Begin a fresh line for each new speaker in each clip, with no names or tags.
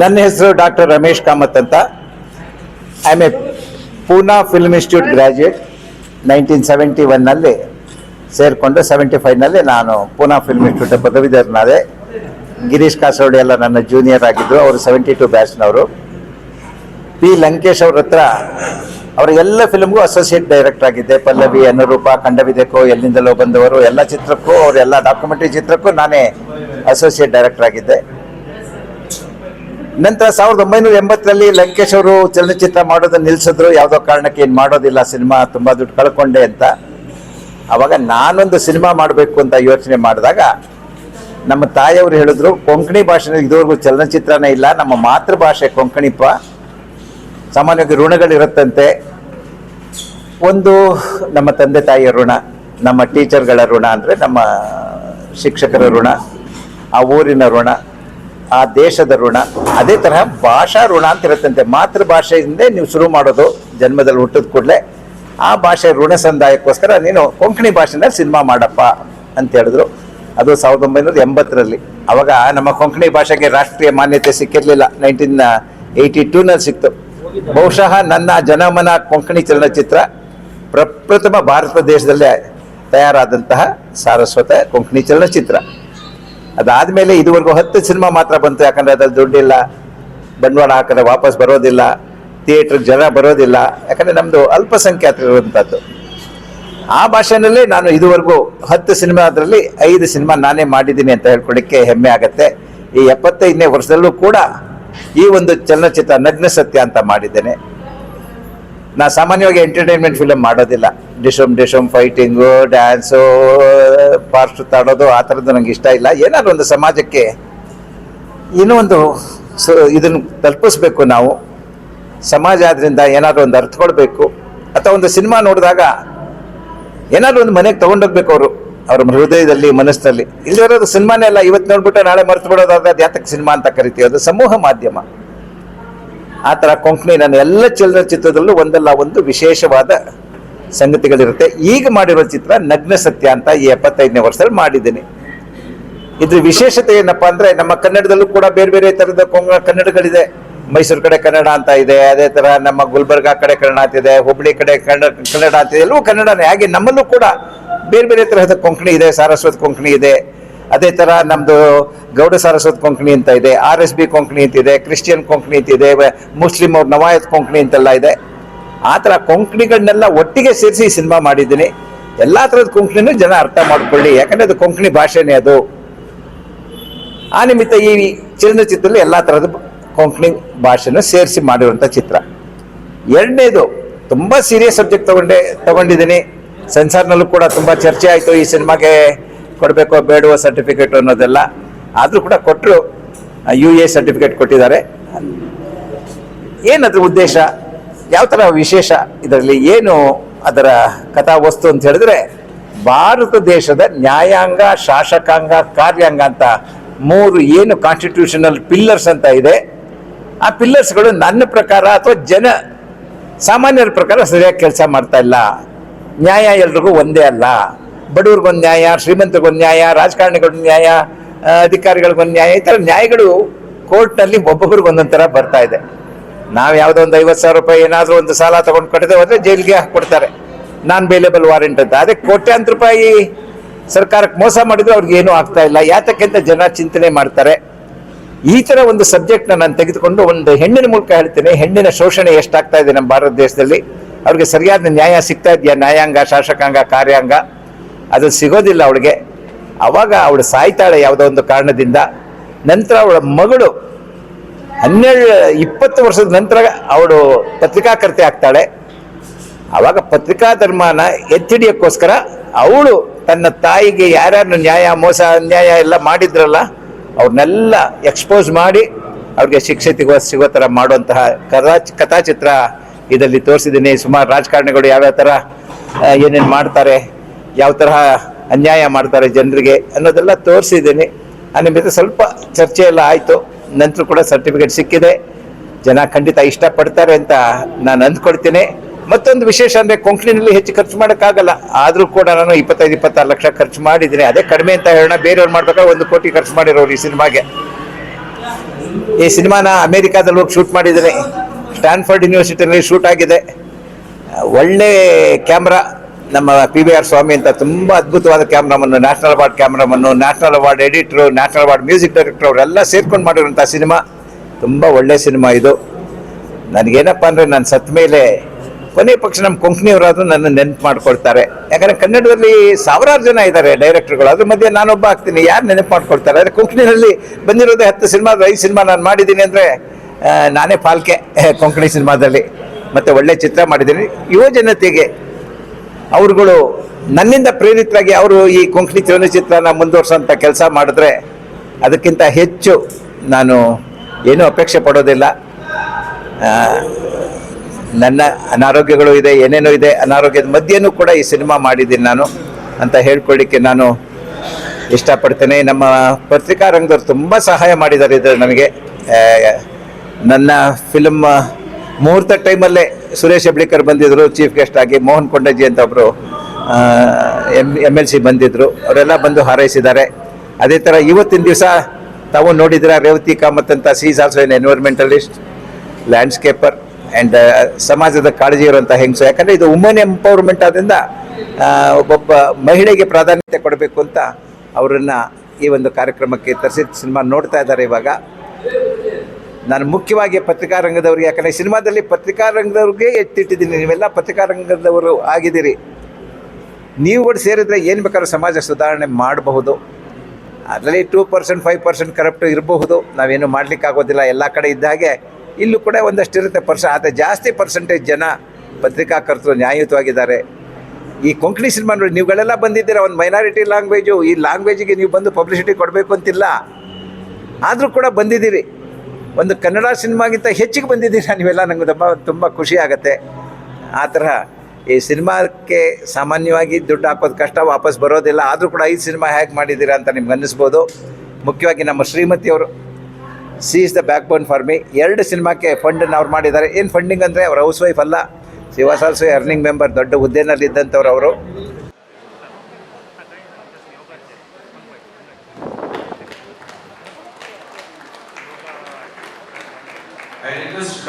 ನನ್ನ ಹೆಸರು ಡಾಕ್ಟರ್ ರಮೇಶ್ ಕಾಮತ್ ಅಂತ. I a Poona film institute graduate nineteen seventy ಒನ್ನಲ್ಲಿ ಸೇರಿಕೊಂಡು ಸೆವೆಂಟಿ ಫೈವ್ನಲ್ಲಿ ನಾನು ಪೂನಾ ಫಿಲ್ಮ್ ಇನ್ಸ್ಟಿಟ್ಯೂಟ್ ಪದವೀಧರನಾದೆ. ಗಿರೀಶ್ ಕಾಸರೋಡಿ ಎಲ್ಲ ನನ್ನ ಜೂನಿಯರ್ ಆಗಿದ್ದರು ಅವರು ಸೆವೆಂಟಿ ಟು ಬ್ಯಾಚ್ನವರು ಪಿ ಲಂಕೇಶ್ ಅವ್ರ ಹತ್ರ ಅವರ ಎಲ್ಲ ಫಿಲ್ಮ್ಗೂ ಅಸೋಸಿಯೇಟ್ ಡೈರೆಕ್ಟರ್ ಆಗಿದ್ದೆ. ಪಲ್ಲವಿ, ಅನುರೂಪ ಕಂಡವಿದೆಕೋ ಎಲ್ಲಿಂದಲೋ ಬಂದವರು, ಎಲ್ಲ ಚಿತ್ರಕ್ಕೂ, ಅವರೆಲ್ಲ ಡಾಕ್ಯುಮೆಂಟರಿ ಚಿತ್ರಕ್ಕೂ ನಾನೇ ಅಸೋಸಿಯೇಟ್ ಡೈರೆಕ್ಟರ್ ಆಗಿದ್ದೆ. ನಂತರ ಸಾವಿರದ ಒಂಬೈನೂರ ಎಂಬತ್ತರಲ್ಲಿ ಲಂಕೇಶ್ ಅವರು ಚಲನಚಿತ್ರ ಮಾಡೋದನ್ನ ನಿಲ್ಲಿಸಿದ್ರು ಯಾವುದೋ ಕಾರಣಕ್ಕೆ ಏನು ಮಾಡೋದಿಲ್ಲ ಸಿನಿಮಾ, ತುಂಬ ದುಡ್ಡು ಕಳ್ಕೊಂಡೆ ಅಂತ. ಆವಾಗ ನಾನೊಂದು ಸಿನಿಮಾ ಮಾಡಬೇಕು ಅಂತ ಯೋಚನೆ ಮಾಡಿದಾಗ ನಮ್ಮ ತಾಯಿಯವರು ಹೇಳಿದ್ರು, ಕೊಂಕಣಿ ಭಾಷೆ ಇದುವರೆಗೂ ಚಲನಚಿತ್ರನೇ ಇಲ್ಲ, ನಮ್ಮ ಮಾತೃಭಾಷೆ ಕೊಂಕಣಿಪ ಸಾಮಾನ್ಯವಾಗಿ ಋಣಗಳಿರುತ್ತಂತೆ. ಒಂದು ನಮ್ಮ ತಂದೆ ತಾಯಿಯ ಋಣ, ನಮ್ಮ ಟೀಚರ್ಗಳ ಋಣ ಅಂದರೆ ನಮ್ಮ ಶಿಕ್ಷಕರ ಋಣ, ಆ ಊರಿನ ಋಣ, ಆ ದೇಶದ ಋಣ, ಅದೇ ತರಹ ಭಾಷಾ ಋಣ ಅಂತ ಇರುತ್ತಂತೆ. ಮಾತೃಭಾಷೆಯಿಂದೇ ನೀವು ಶುರು ಮಾಡೋದು ಜನ್ಮದಲ್ಲಿ ಹುಟ್ಟಿದ ಕೂಡಲೇ. ಆ ಭಾಷೆ ಋಣ ಸಂದಾಯಕ್ಕೋಸ್ಕರ ನೀನು ಕೊಂಕಣಿ ಭಾಷೆನ ಸಿನಿಮಾ ಮಾಡಪ್ಪ ಅಂತ ಹೇಳಿದ್ರು. ಅದು ಸಾವಿರದ ಒಂಬೈನೂರ ಎಂಬತ್ತರಲ್ಲಿ. ಅವಾಗ ನಮ್ಮ ಕೊಂಕಣಿ ಭಾಷೆಗೆ ರಾಷ್ಟ್ರೀಯ ಮಾನ್ಯತೆ ಸಿಕ್ಕಿರಲಿಲ್ಲ. ನೈನ್ಟೀನ್ ಏಯ್ಟಿ ಟೂನಲ್ಲಿ ಸಿಕ್ತು. ಬಹುಶಃ ನನ್ನ ಜನಮನ ಕೊಂಕಣಿ ಚಲನಚಿತ್ರ ಪ್ರಪ್ರಥಮ ಭಾರತ ದೇಶದಲ್ಲೇ ತಯಾರಾದಂತಹ ಸಾರಸ್ವತ ಕೊಂಕಣಿ ಚಲನಚಿತ್ರ. ಅದಾದಮೇಲೆ ಇದುವರೆಗೂ ಹತ್ತು ಸಿನಿಮಾ ಮಾತ್ರ ಬಂತು, ಯಾಕಂದರೆ ಅದ್ರಲ್ಲಿ ದುಡ್ಡಿಲ್ಲ, ಬಂಡವಾಳ ಹಾಕಿದ್ರೆ ವಾಪಸ್ ಬರೋದಿಲ್ಲ, ಥಿಯೇಟ್ರಿಗೆ ಜನ ಬರೋದಿಲ್ಲ, ಯಾಕಂದರೆ ನಮ್ಮದು ಅಲ್ಪಸಂಖ್ಯಾತರಿರುವಂಥದ್ದು ಆ ಭಾಷೆನಲ್ಲೇ ನಾನು ಇದುವರೆಗೂ ಹತ್ತು ಸಿನಿಮಾದಲ್ಲಿ ಐದು ಸಿನಿಮಾ ನಾನೇ ಮಾಡಿದ್ದೀನಿ ಅಂತ ಹೇಳ್ಕೊಳ್ಳಿಕ್ಕೆ ಹೆಮ್ಮೆ ಆಗತ್ತೆ. ಈ ಎಪ್ಪತ್ತೈದನೇ ವರ್ಷದಲ್ಲೂ ಕೂಡ ಈ ಒಂದು ಚಲನಚಿತ್ರ ನಗ್ನ ಸತ್ಯ ಅಂತ ಮಾಡಿದ್ದೇನೆ. ನಾ ಸಾಮಾನ್ಯವಾಗಿ ಎಂಟರ್ಟೈನ್ಮೆಂಟ್ ಫಿಲಮ್ ಮಾಡೋದಿಲ್ಲ. ಡಿಶಮ್ ಡಿಶಮ್ ಫೈಟಿಂಗು ಡ್ಯಾನ್ಸು ಪಾಸ್ಟ್ ತಾಡೋದು ಆ ಥರದ್ದು ನಂಗೆ ಇಷ್ಟ ಇಲ್ಲ. ಏನಾದ್ರು ಒಂದು ಸಮಾಜಕ್ಕೆ ಏನೋ ಒಂದು ಸೊ, ಇದನ್ನು ತಲುಪಿಸ್ಬೇಕು ನಾವು. ಸಮಾಜ ಆದ್ರಿಂದ ಏನಾದರೂ ಒಂದು ಅರ್ಥ ಕೊಡಬೇಕು. ಅಥವಾ ಒಂದು ಸಿನಿಮಾ ನೋಡಿದಾಗ ಏನಾದರೂ ಒಂದು ಮನೆಗೆ ತೊಗೊಂಡೋಗ್ಬೇಕು ಅವರು. ಅವ್ರ ಹೃದಯದಲ್ಲಿ ಮನಸ್ಸಿನಲ್ಲಿ ಇಲ್ಲಿರೋದು ಸಿನಿಮಾನೇ ಅಲ್ಲ, ಇವತ್ತು ನೋಡ್ಬಿಟ್ಟು ನಾಳೆ ಮರೆತು ಬಿಡೋದಾದ್ರೆ ಅದು ಯಾತಕ್ಕೆ ಸಿನಿಮಾ ಅಂತ ಕರಿತೀವಿ. ಅದು ಸಮೂಹ ಮಾಧ್ಯಮ. ಆ ಥರ ಕೊಂಕಣಿ ನನ್ನ ಎಲ್ಲ ಚಲನಚಿತ್ರದಲ್ಲೂ ಒಂದಲ್ಲ ಒಂದು ವಿಶೇಷವಾದ ಸಂಗತಿಗಳಿರುತ್ತೆ. ಈಗ ಮಾಡಿರೋ ಚಿತ್ರ ನಗ್ನ ಸತ್ಯ ಅಂತ ಈ ಎಪ್ಪತ್ತೈದನೇ ವರ್ಷದಲ್ಲಿ ಮಾಡಿದ್ದೀನಿ. ಇದ್ರ ವಿಶೇಷತೆ ಏನಪ್ಪ ಅಂದ್ರೆ ನಮ್ಮ ಕನ್ನಡದಲ್ಲೂ ಕೂಡ ಬೇರೆ ಬೇರೆ ತರದ ಕೊಂಗ ಕನ್ನಡಗಳಿದೆ. ಮೈಸೂರು ಕಡೆ ಕನ್ನಡ ಅಂತ ಇದೆ, ಅದೇ ತರ ನಮ್ಮ ಗುಲ್ಬರ್ಗಾ ಕಡೆ ಕನ್ನಡ ಅಂತಿದೆ ಹುಬ್ಳಿ ಕಡೆ ಕನ್ನಡ ಕನ್ನಡ ಅಂತಿದೆ ಎಲ್ಲವೂ ಕನ್ನಡನೇ. ಹಾಗೆ ನಮ್ಮಲ್ಲೂ ಕೂಡ ಬೇರೆ ಬೇರೆ ತರಹದ ಕೊಂಕಣಿ ಇದೆ, ಸಾರಸ್ವತ ಕೊಂಕಣಿ ಇದೆ. ಅದೇ ತರ ನಮ್ದು ಗೌಡ ಸರಸ್ವತ್ ಕೊಂಕಣಿ ಅಂತ ಇದೆ ಆರ್ ಎಸ್ ಬಿ ಕೊಂಕಣಿ ಅಂತಿದೆ ಕ್ರಿಶ್ಚಿಯನ್ ಕೊಂಕಣಿ ಅಂತಿದೆ ಇದೆ ಮುಸ್ಲಿಂ ಅವ್ರ ನವಾಯತ್ ಕೊಂಕಣಿ ಅಂತೆಲ್ಲ ಇದೆ. ಆ ಥರ ಕೊಂಕಣಿಗಳನ್ನೆಲ್ಲ ಒಟ್ಟಿಗೆ ಸೇರಿಸಿ ಸಿನಿಮಾ ಮಾಡಿದ್ದೀನಿ. ಎಲ್ಲಾ ಥರದ ಕೊಂಕಣಿನೂ ಜನ ಅರ್ಥ ಮಾಡ್ಕೊಳ್ಳಿ, ಯಾಕಂದ್ರೆ ಅದು ಕೊಂಕಣಿ ಭಾಷೆನೇ ಅದು. ಆ ನಿಮಿತ್ತ ಈ ಚಲನಚಿತ್ರದಲ್ಲಿ ಎಲ್ಲ ಥರದ ಕೊಂಕಣಿ ಭಾಷೆನ ಸೇರಿಸಿ ಮಾಡಿರುವಂಥ ಚಿತ್ರ. ಎರಡನೇದು, ತುಂಬ ಸೀರಿಯಸ್ ಸಬ್ಜೆಕ್ಟ್ ತಗೊಂಡೆ, ತಗೊಂಡಿದ್ದೀನಿ. ಸೆನ್ಸಾರ್ನಲ್ಲೂ ಕೂಡ ತುಂಬ ಚರ್ಚೆ ಆಯಿತು ಈ ಸಿನಿಮಾಗೆ. ಕೊಡಬೇಕೋ ಬೇಡವೋ ಸರ್ಟಿಫಿಕೇಟ್ ಅನ್ನೋದೆಲ್ಲ ಆದರೂ ಕೂಡ ಕೊಟ್ಟರು ಯು ಎ ಸರ್ಟಿಫಿಕೇಟ್ ಕೊಟ್ಟಿದ್ದಾರೆ. ಏನದ್ರ ಉದ್ದೇಶ? ಯಾವ ಥರ ವಿಶೇಷ ಇದರಲ್ಲಿ? ಏನು ಅದರ ಕಥಾ ವಸ್ತು ಅಂತ ಹೇಳಿದ್ರೆ, ಭಾರತ ದೇಶದ ನ್ಯಾಯಾಂಗ, ಶಾಸಕಾಂಗ, ಕಾರ್ಯಾಂಗ ಅಂತ ಮೂರು ಏನು ಕಾನ್ಸ್ಟಿಟ್ಯೂಷನಲ್ ಪಿಲ್ಲರ್ಸ್ ಅಂತ ಇದೆ, ಆ ಪಿಲ್ಲರ್ಸ್ಗಳು ನನ್ನ ಪ್ರಕಾರ ಅಥವಾ ಜನ ಸಾಮಾನ್ಯರ ಪ್ರಕಾರ ಸರಿಯಾಗಿ ಕೆಲಸ ಮಾಡ್ತಾ ಇಲ್ಲ. ನ್ಯಾಯ ಎಲ್ರಿಗೂ ಒಂದೇ ಅಲ್ಲ. ಬಡವ್ರಿಗೊಂದು ನ್ಯಾಯ, ಶ್ರೀಮಂತರಿಗೊಂದು ನ್ಯಾಯ ರಾಜಕಾರಣಿಗೊಂದು ನ್ಯಾಯ ಅಧಿಕಾರಿಗಳಿಗೊಂದು ನ್ಯಾಯ, ಈ ಥರ ನ್ಯಾಯಗಳು ಕೋರ್ಟ್ನಲ್ಲಿ ಥರ ಬರ್ತಾ ಇದೆ. ನಾವು ಯಾವುದೋ ಒಂದು ಐವತ್ತು ಸಾವಿರ ರೂಪಾಯಿ ಏನಾದರೂ ಒಂದು ಸಾಲ ತೊಗೊಂಡು ಕಟ್ಟಿದೆ ಹೋದರೆ ಜೈಲಿಗೆ ಹಾಕ್ಕೊಡ್ತಾರೆ ನಾನ್ ಬೇಲೇಬಲ್ ವಾರೆಂಟ್ ಅಂತ. ಅದಕ್ಕೆ ಕೋಟ್ಯಾಂತರ ರೂಪಾಯಿ ಸರ್ಕಾರಕ್ಕೆ ಮೋಸ ಮಾಡಿದ್ರು ಅವ್ರಿಗೆ ಏನೂ ಆಗ್ತಾ ಇಲ್ಲ. ಯಾತಕ್ಕಿಂತ ಜನ ಚಿಂತನೆ ಮಾಡ್ತಾರೆ. ಈ ತರ ಒಂದು ಸಬ್ಜೆಕ್ಟ್ನ ನಾನು ತೆಗೆದುಕೊಂಡು ಒಂದು ಹೆಣ್ಣಿನ ಮೂಲಕ ಹೇಳ್ತೇನೆ. ಹೆಣ್ಣಿನ ಶೋಷಣೆ ಎಷ್ಟಾಗ್ತಾ ಇದೆ ನಮ್ಮ ಭಾರತ ದೇಶದಲ್ಲಿ. ಅವ್ರಿಗೆ ಸರಿಯಾದ ನ್ಯಾಯ ಸಿಗ್ತಾ ಇದೆಯಾ? ನ್ಯಾಯಾಂಗ, ಶಾಸಕಾಂಗ, ಕಾರ್ಯಾಂಗ? ಅದು ಸಿಗೋದಿಲ್ಲ ಅವಳಿಗೆ. ಅವಾಗ ಅವಳು ಸಾಯ್ತಾಳೆ ಯಾವುದೋ ಒಂದು ಕಾರಣದಿಂದ. ನಂತರ ಅವಳ ಮಗಳು ಹನ್ನೆರಡು, ಇಪ್ಪತ್ತು ವರ್ಷದ ನಂತರ ಅವಳು ಪತ್ರಿಕಾಕರ್ತೆ ಆಗ್ತಾಳೆ. ಅವಾಗ ಪತ್ರಿಕಾ ಧರ್ಮನ ಎತ್ತಿಡಿಯೋಕ್ಕೋಸ್ಕರ ಅವಳು ತನ್ನ ತಾಯಿಗೆ ಯಾರ್ಯಾರು ನ್ಯಾಯ, ಮೋಸ, ಅನ್ಯಾಯ ಎಲ್ಲ ಮಾಡಿದ್ರಲ್ಲ, ಅವ್ರನ್ನೆಲ್ಲ ಎಕ್ಸ್ಪೋಸ್ ಮಾಡಿ ಅವ್ರಿಗೆ ಶಿಕ್ಷೆ ಸಿಗೋ ಸಿಗೋ ಥರ ಮಾಡುವಂತಹ ಕಥಾ, ಕಥಾಚಿತ್ರ ಇದರಲ್ಲಿ ತೋರಿಸಿದ್ದೀನಿ. ಸುಮಾರು ರಾಜಕಾರಣಿಗಳು ಯಾವ್ಯಾವ ಥರ ಏನೇನು ಮಾಡ್ತಾರೆ. ಯಾವ ತರಹ ಅನ್ಯಾಯ ಮಾಡ್ತಾರೆ ಜನರಿಗೆ ಅನ್ನೋದೆಲ್ಲ ತೋರಿಸಿದ್ದೀನಿ. ಆ ನಿಮಿತ್ತ ಸ್ವಲ್ಪ ಚರ್ಚೆ ಎಲ್ಲ ಆಯಿತು. ನಂತರ ಕೂಡ ಸರ್ಟಿಫಿಕೇಟ್ ಸಿಕ್ಕಿದೆ. ಜನ ಖಂಡಿತ ಇಷ್ಟಪಡ್ತಾರೆ ಅಂತ ನಾನು ಅಂದ್ಕೊಡ್ತೀನಿ ಮತ್ತೊಂದು ವಿಶೇಷ ಅಂದರೆ ಕೊಂಕಣಿನಲ್ಲಿ ಹೆಚ್ಚು ಖರ್ಚು ಮಾಡೋಕ್ಕಾಗಲ್ಲ. ಆದರೂ ಕೂಡ ನಾನು ಇಪ್ಪತ್ತೈದು, ಇಪ್ಪತ್ತಾರು ಲಕ್ಷ ಖರ್ಚು ಮಾಡಿದ್ದೀನಿ. ಅದೇ ಕಡಿಮೆ ಅಂತ ಹೇಳೋಣ. ಬೇರೆಯವ್ರು ಮಾಡ್ಬೇಕಾದ್ರೆ ಒಂದು ಕೋಟಿ ಖರ್ಚು ಮಾಡಿರೋರು ಈ ಸಿನಿಮಾಗೆ. ಈ ಸಿನಿಮಾನ ಅಮೇರಿಕಾದಲ್ಲಿ ಹೋಗಿ ಶೂಟ್ ಮಾಡಿದ್ದೀನಿ. ಸ್ಟ್ಯಾನ್ಫರ್ಡ್ ಯೂನಿವರ್ಸಿಟಿಯಲ್ಲಿ ಶೂಟ್ ಆಗಿದೆ. ಒಳ್ಳೆ ಕ್ಯಾಮ್ರಾ. ನಮ್ಮ ಪಿ ಬಿ ಆರ್ ಸ್ವಾಮಿ ಅಂತ ತುಂಬ ಅದ್ಭುತವಾದ cameraman national award cameraman national award editor national award music director ಅವರೆಲ್ಲ ಸೇರ್ಕೊಂಡು ಮಾಡಿರುವಂಥ ಸಿನಿಮಾ. ತುಂಬ ಒಳ್ಳೆ ಸಿನಿಮಾ ಇದು. ನನಗೇನಪ್ಪ ಅಂದರೆ ನಾನು ಸತ್ತ ಮೇಲೆ ಕೊನೆ ಪಕ್ಷ ನಮ್ಮ ಕೊಂಕಣಿಯವರಾದರೂ ನನ್ನ ನೆನಪು ಮಾಡ್ಕೊಳ್ತಾರೆ. ಯಾಕಂದರೆ ಕನ್ನಡದಲ್ಲಿ ಸಾವಿರಾರು ಜನ ಇದ್ದಾರೆ ಡೈರೆಕ್ಟರ್ಗಳು ಅದ್ರ ಮಧ್ಯೆ ನಾನೊಬ್ಬ ಆಗ್ತೀನಿ. ಯಾರು ನೆನಪು ಮಾಡ್ಕೊಳ್ತಾರೆ? ಆದರೆ ಕೊಂಕಣಿನಲ್ಲಿ ಬಂದಿರೋದು ಹತ್ತು ಸಿನಿಮಾ, ಐದು ಸಿನಿಮಾ ನಾನು ಮಾಡಿದ್ದೀನಿ ಅಂದರೆ ನಾನೇ ಪಾಲ್ಕೆ, ಕೊಂಕಣಿ ಸಿನಿಮಾದಲ್ಲಿ. ಮತ್ತು ಒಳ್ಳೆ ಚಿತ್ರ ಮಾಡಿದ್ದೀನಿ. ಯುವ ಜನತೆಗೆ ಅವರುಗಳು ನನ್ನಿಂದ ಪ್ರೇರಿತರಾಗಿ ಅವರು ಈ ಕೊಂಕಣಿ ಚಲನಚಿತ್ರನ ಮುಂದುವರ್ಸೋಂಥ ಕೆಲಸ ಮಾಡಿದ್ರೆ ಅದಕ್ಕಿಂತ ಹೆಚ್ಚು ನಾನು ಏನೂ ಅಪೇಕ್ಷೆ ಪಡೋದಿಲ್ಲ. ನನ್ನ ಅನಾರೋಗ್ಯಗಳು ಇದೆ, ಏನೇನೋ ಇದೆ, ಅನಾರೋಗ್ಯದ ಮಧ್ಯೆಯೂ ಕೂಡ ಈ ಸಿನಿಮಾ ಮಾಡಿದ್ದೀನಿ ನಾನು ಅಂತ ಹೇಳ್ಕೊಳ್ಳಿಕ್ಕೆ ನಾನು ಇಷ್ಟಪಡ್ತೇನೆ. ನಮ್ಮ ಪತ್ರಿಕಾ ರಂಗದವ್ರು ತುಂಬ ಸಹಾಯ ಮಾಡಿದ್ದಾರೆ ಇದು ನನಗೆ ನನ್ನ ಫಿಲ್ಮ್ ಮುಹೂರ್ತ ಟೈಮಲ್ಲೇ ಸುರೇಶ್ ಹೆಬ್ಳಿಕರ್ ಬಂದಿದ್ದರು ಚೀಫ್ ಗೆಸ್ಟ್ ಆಗಿ ಮೋಹನ್ ಕೊಂಡಜ್ಜಿ ಅಂತ ಒಬ್ಬರು ಎಂ ಎಂ ಎಲ್ ಸಿ ಬಂದಿದ್ದರು ಅವರೆಲ್ಲ ಬಂದು ಹಾರೈಸಿದ್ದಾರೆ. ಅದೇ ಥರ ಇವತ್ತಿನ ದಿವಸ ತಾವು ನೋಡಿದ್ರೆ ರೇವತಿ ಕಾಮತ್ ಅಂತ she's also an environmentalist landscaper and ಸಮಾಜದ ಕಾಳಜಿ ಇರುವಂಥ ಹೆಂಗಸು. ಯಾಕಂದರೆ ಇದು ವುಮೆನ್ ಎಂಪವರ್ಮೆಂಟ್ ಆದ್ದರಿಂದ ಒಬ್ಬೊಬ್ಬ ಮಹಿಳೆಗೆ ಪ್ರಾಧಾನ್ಯತೆ ಕೊಡಬೇಕು ಅಂತ ಅವರನ್ನು ಈ ಒಂದು ಕಾರ್ಯಕ್ರಮಕ್ಕೆ ತರಿಸಿದ ಸಿನಿಮಾ ನೋಡ್ತಾ ಇದ್ದಾರೆ ಇವಾಗ. ನಾನು ಮುಖ್ಯವಾಗಿ ಪತ್ರಿಕಾ ರಂಗದವ್ರಿಗೆ ಯಾಕಂದರೆ ಸಿನಿಮಾದಲ್ಲಿ ಪತ್ರಿಕಾ ರಂಗದವ್ರಿಗೆ ಎತ್ತಿಟ್ಟಿದ್ದೀನಿ. ನೀವೆಲ್ಲ ಪತ್ರಿಕಾ ರಂಗದವರು ಆಗಿದ್ದೀರಿ. ನೀವು ಕೂಡ ಸೇರಿದರೆ ಏನು ಬೇಕಾದ್ರೂ ಸಮಾಜ ಸುಧಾರಣೆ ಮಾಡಬಹುದು. ಅದರಲ್ಲಿ two percent five percent corrupt ಇರಬಹುದು. ನಾವೇನು ಮಾಡಲಿಕ್ಕಾಗೋದಿಲ್ಲ ಎಲ್ಲ ಕಡೆ ಇದ್ದ ಹಾಗೆ ಇಲ್ಲೂ ಕೂಡ ಒಂದಷ್ಟು ಇರುತ್ತೆ ಪರ್ಸೆಂಟ್ ಆದರೆ ಜಾಸ್ತಿ ಪರ್ಸೆಂಟೇಜ್ ಜನ ಪತ್ರಿಕಾಕರ್ತರು ನ್ಯಾಯಯುತವಾಗಿದ್ದಾರೆ. ಈ ಕೊಂಕಣಿ ಸಿನಿಮಾ ನೋಡಿ ನೀವುಗಳೆಲ್ಲ ಬಂದಿದ್ದೀರಾ? ಒಂದು ಮೈನಾರಿಟಿ ಲ್ಯಾಂಗ್ವೇಜು ಈ ಲ್ಯಾಂಗ್ವೇಜಿಗೆ ನೀವು ಬಂದು ಪಬ್ಲಿಸಿಟಿ ಕೊಡಬೇಕು ಅಂತಿಲ್ಲ. ಆದರೂ ಕೂಡ ಬಂದಿದ್ದೀರಿ. ಒಂದು ಕನ್ನಡ ಸಿನಿಮಾಗಿಂತ ಹೆಚ್ಚಿಗೆ ಬಂದಿದ್ದೀರಾ ನೀವೆಲ್ಲ? ನಂಗೆ ತುಂಬ ತುಂಬ ಖುಷಿ ಆಗುತ್ತೆ. ಆ ಥರ ಈ ಸಿನಿಮಾಕ್ಕೆ ಸಾಮಾನ್ಯವಾಗಿ ದುಡ್ಡು ಹಾಕೋದು ಕಷ್ಟ, ವಾಪಸ್ ಬರೋದಿಲ್ಲ. ಆದರೂ ಕೂಡ ಐದು ಸಿನಿಮಾ ಹೇಗೆ ಮಾಡಿದ್ದೀರಾ ಅಂತ ನಿಮ್ಗೆ ಅನ್ನಿಸ್ಬೋದು. ಮುಖ್ಯವಾಗಿ ನಮ್ಮ ಶ್ರೀಮತಿಯವರು she is the backbone for me ಎರಡು ಸಿನಿಮಾಕ್ಕೆ ಫಂಡನ್ನು ಅವ್ರು ಮಾಡಿದ್ದಾರೆ. ಏನು ಫಂಡಿಂಗ್ ಅಂದರೆ, ಅವ್ರ ಹೌಸ್ ವೈಫ್ ಅಲ್ಲ ಸಿ ವಾಸ್ ಅರ್ನಿಂಗ್ ಮೆಂಬರ್ ದೊಡ್ಡ ಹುದ್ದೆನಲ್ಲಿ ಇದ್ದಂಥವ್ರು ಅವರು.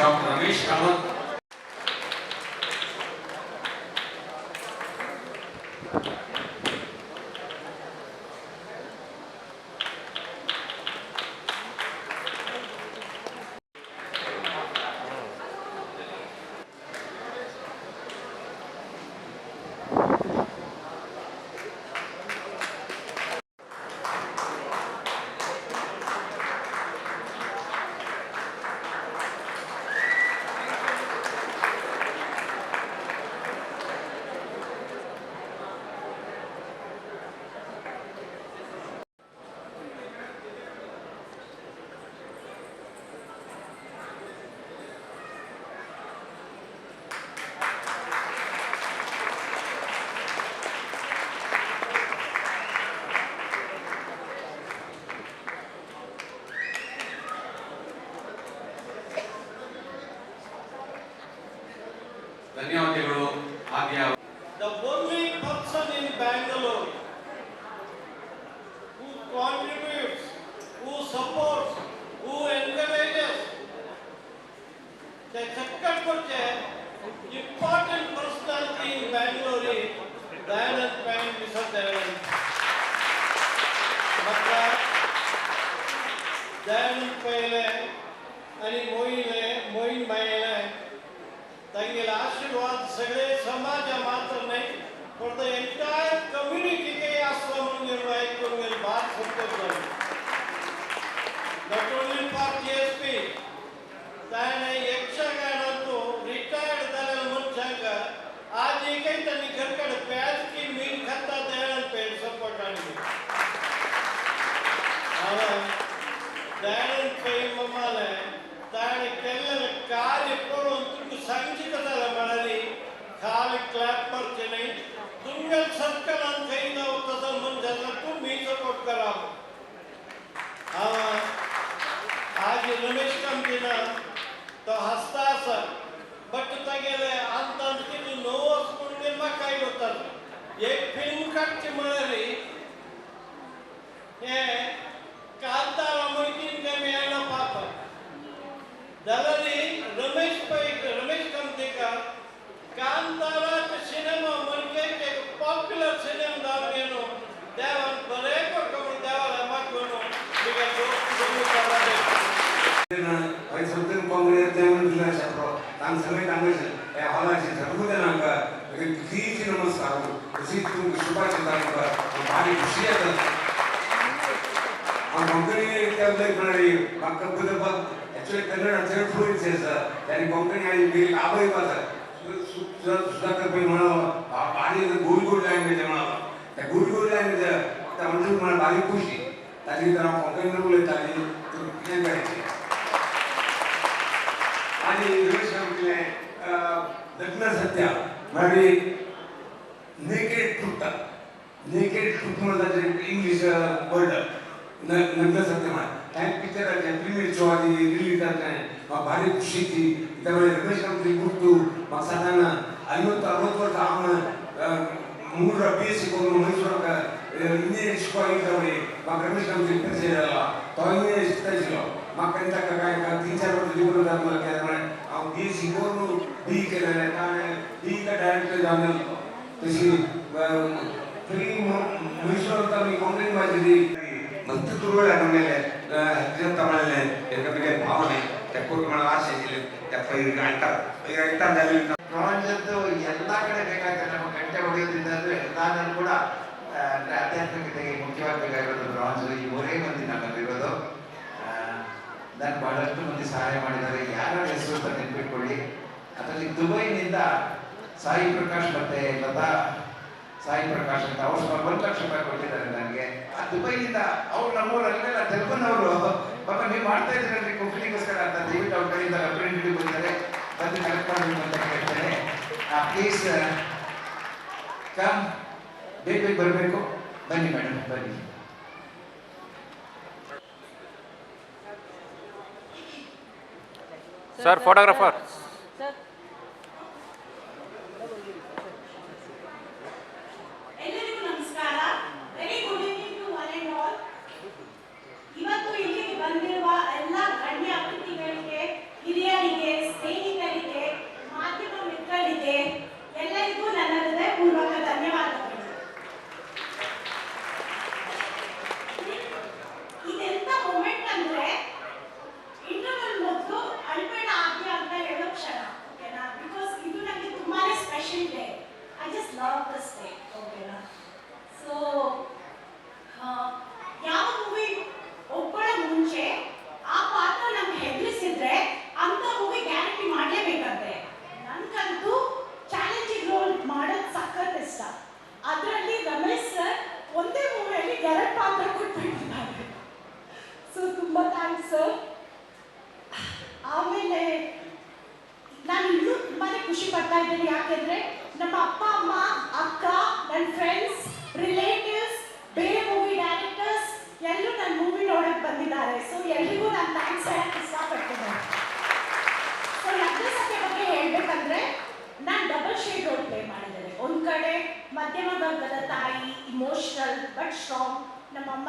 fiscal para escalando ದಯಾನಂದಪ್ಪಯ್ಯಲೆ आणि मोहिले मोहीन भाईला त्यांना आशीर्वाद सगळे समाजा मात्र नाही पण तर एंटायर कम्युनिटी के आसवा मंदिर करून को मेरे बात सबको जाए नॉट ओनली फॉर टीएसपी त्याने यक्षगानातो रिटायर्ड झालेला मुलांका आज एकही त्यांनी भाई सब दिन कांग्रेस जाने में दिन आए सब लोग तांग समय तांग में से यहाँ आए जी धर्म दिन आए भारी खुशी है तो हम कंपनी के तहत एक
बड़े कंपनी के तहत एक्चुअली तेरे अच्छे फ्लोइंग से सर यानि कंपनी यानि बिल आप ही पास है सुधर गोल गोल जाएंगे जब मरो गोल गोल जाएंगे जब तो भारी खुशी. ताजी तर कंपनी में बोले ताजी तो क्या ಮಾಡಿ ರೇಷಮ್ಗೆ ಲಗ್ನ ಸತ್ಯ ಮಾಡಿ ನೇಕೆಡ್ ಪುಟ್ಟ ನೇಕೆಡ್ ಪುಟ್ ಮಾಡೋದಾದ್ರೆ ಇಂಗ್ಲಿಷ್ ವರ್ಡ್ ಲಗ್ನ ಸತ್ಯ ಮಾಡಿ ಟೈಮ್ ಪಿಕ್ಚರ್ ಆಗಿದೆ ಪ್ರೀಮಿಯರ್ ಶೋ ಆಗಿ ರಿಲೀಸ್ ಆದರೆ ಭಾರಿ ಖುಷಿ ಇತ್ತು ಇದರಲ್ಲಿ ರಮೇಶ್ ಕಂಪ್ನಿ ಬಿಟ್ಟು ಮಾకు ಸಾಧಾರಣ ಐವತ್ತು ಅರವತ್ತು ವರ್ಷ ಅವನ ಮೂರರ ಬಿ ಎಸ್ ಸಿ ಕೊಂಡು ಮೈಸೂರಾಗ ಇಂಜಿನಿಯರ್ ಶಿಕ್ಷಕ ಆಗಿದ್ದವರಿಗೆ ಮಾకు ರಮೇಶ್ ಕಂಪ್ನಿ ಇರ್ತದೆ ಅಲ್ಲ ತಾವು ಇಂಜಿನಿಯರ್ ಶಿಕ್ಷಕ ಮಕ್ಕಳಿಂದ ಟೀಚರ್ ಡಿಲಿವರಿ ಆದ್ಮೇಲೆ ಕೇಳಿದ್ರೆ ಅವ್ನು ಬಿ ಸಿಗೋನು ಡಿ ಕೇಳಿದ್ರೆ ತಾನೆ ಈಗ ಡೈರೆಕ್ಟ್ ಆದ್ಮೇಲೆ ಕೃಷಿ ಫ್ರೀ ಮುಗಿಸೋರು ತಮಗೆ ಕಾಂಗ್ರೆಸ್ ಮಾಡಿದ್ರಿ ಮತ್ತು ತುರುಗಳು ನಮ್ಮ ಮೇಲೆ ಹತ್ತಿರ ತಗೊಳ್ಳಲೆ ಯಾಕಂದ್ರೆ ಭಾವನೆ ತೆಕ್ಕೋರು ಮಾಡೋ ಆಸೆ ಇಲ್ಲ ತೆಪ್ಪ ಈಗ ಅಂತ ಈಗ ಅಂತ
ಪ್ರಪಂಚದ್ದು ಎಲ್ಲ ಕಡೆ ಬೇಕಾಗ್ತದೆ ನಮ್ಮ ಗಂಟೆ ಹೊಡೆಯೋದ್ರಿಂದ ಅಂದರೆ ಎಲ್ಲ ಕೂಡ ಆಧ್ಯಾತ್ಮಿಕತೆಗೆ ಮುಖ್ಯವಾಗಿ ಬೇಕಾಗಿರೋದು ಪ್ರಪಂಚದ ಈ ಮೂರೇ ಬಂದಿದೆ. ನಾನು ಬಹಳಷ್ಟು ಮಂದಿ ಸಹಾಯ ಮಾಡಿದ್ದಾರೆ. ಯಾರ ಹೆಸರು ಅಂತ ನೆನ್ಪಿಟ್ಕೊಳ್ಳಿ ಅದರಲ್ಲಿ ದುಬೈನಿಂದ ಸಾಯಿ ಪ್ರಕಾಶ್ ಮತ್ತೆ ಲತಾ, ಸಾಯಿ ಪ್ರಕಾಶ್ ಅಂತ ಅವ್ರು ಸುಮಾರು ಒಂದು ಲಕ್ಷ ರೂಪಾಯಿ ಕೊಟ್ಟಿದ್ದಾರೆ ನನಗೆ. ಆ ದುಬೈನಿಂದ ಅವ್ರು ನಮ್ಮೂರಲ್ಲೆಲ್ಲ ತೆಲುಗುನವರು ಪಾಪ ನೀವು ಮಾಡ್ತಾ ಇದ್ದೀರಲ್ರಿ ಕುಕ್ಲಿಗೋಸ್ಕರ ಅಂತ ದಯವಿಟ್ಟು ಅವ್ರ ಕಡೆಯಿಂದ ಹಿಡಿದು ಬಂದರೆ ಬಂದು ಕರೆಕ್ಟ್ ಮಾಡಿ ಅಂತ ಕೇಳ್ತೇನೆ. ಪ್ಲೀಸ್ ಕಮ್ ಬೇಗ ಬರಬೇಕು. ಬನ್ನಿ ಮೇಡಮ್ ಬನ್ನಿ.
சார் ஃபோட்டோகிராஃபர்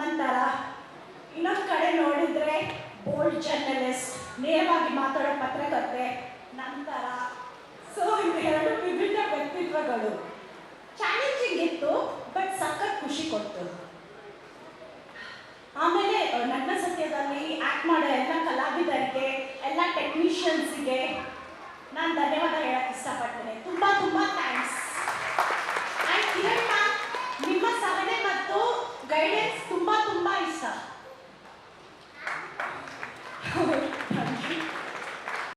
ಅಮ್ಮನ ಇನ್ನೊಂದು ಕಡೆ ನೋಡಿದ್ರೆ ಬೋಲ್ಡ್ ಜರ್ನಲಿಸ್ಟ್, ನೇರವಾಗಿ ಮಾತಾಡೋ ಪತ್ರಕರ್ತೆ, ನಂತರ ಸೊ, ಇವೆರಡು ವಿಭಿನ್ನ ವ್ಯಕ್ತಿತ್ವಗಳು. ಚಾಲೆಂಜಿಂಗ್ ಇತ್ತು ಬಟ್ ಸಖತ್ ಖುಷಿ ಕೊಡ್ತು. ಆಮೇಲೆ ನನ್ನ ಸತ್ಯದಲ್ಲಿ ಆಕ್ಟ್ ಮಾಡೋ ಎಲ್ಲ ಕಲಾವಿದರಿಗೆ, ಎಲ್ಲ ಟೆಕ್ನಿಷಿಯನ್ಸ್ಗೆ ನಾನು ಧನ್ಯವಾದ ಹೇಳಕ್ಕೆ ಇಷ್ಟಪಡ್ತೇನೆ. ತುಂಬ ತುಂಬ